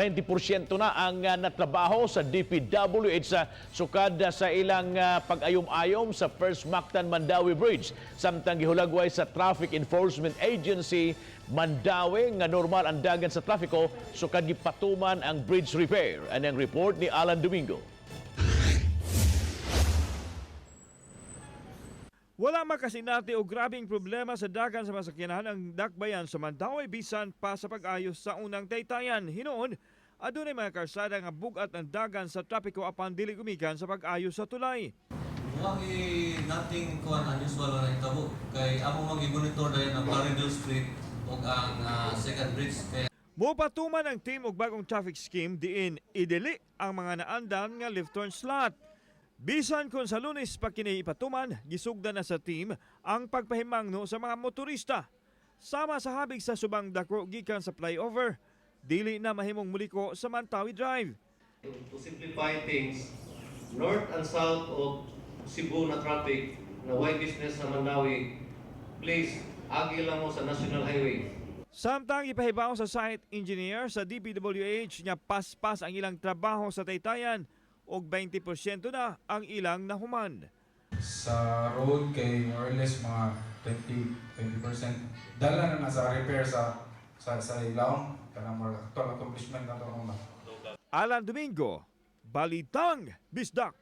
20% na ang ah, natrabaho sa DPWH sa sukad ah, sa ilang ah, pag-ayom-ayom sa First Mactan Mandawi Bridge. Samtang gihulagway sa Traffic Enforcement Agency Mandawi nga normal ang dagan sa trafiko sukad gipatuman ang bridge repair. Anang report ni Alan Domingo. Wala makasinati o grabing problema sa dagan sa masakyanan ang dakbayan sa Mandawi bisan pa sa pag-ayos sa unang taytayan. Hinoon, adunay mga karsada nga bugat ang dagan sa trapiko apan dili gumikan sa pag-ayos sa tulay. Wagi nating kuan unusual na itabo kay amo magi-monitor dahil ang Clarendale Street ug ang ah, second bridge kay Mupatuman ang team og bagong traffic scheme diin idili ang mga naandan nga left turn slot. Bisan kung sa lunes pa kini ipatuman, gisugda na sa team ang pagpahimangno sa mga motorista. Sama sa habig sa subang dako gikan sa flyover, dili na mahimong muliko sa Mantawi Drive. to simplify things, north and south of Cebu na traffic na white business sa Mandawi, please, agi lang mo sa National Highway. Samtang ipahibaw sa site engineer sa DPWH nga paspas ang ilang trabaho sa Taytayan og 20% na ang ilang nahuman. sa road kay more or less mga 20 20%. Dala na na sa repair sa sa sa ilaw kanang mga actual accomplishment na to mga Alan Domingo, Balitang, Bisdak.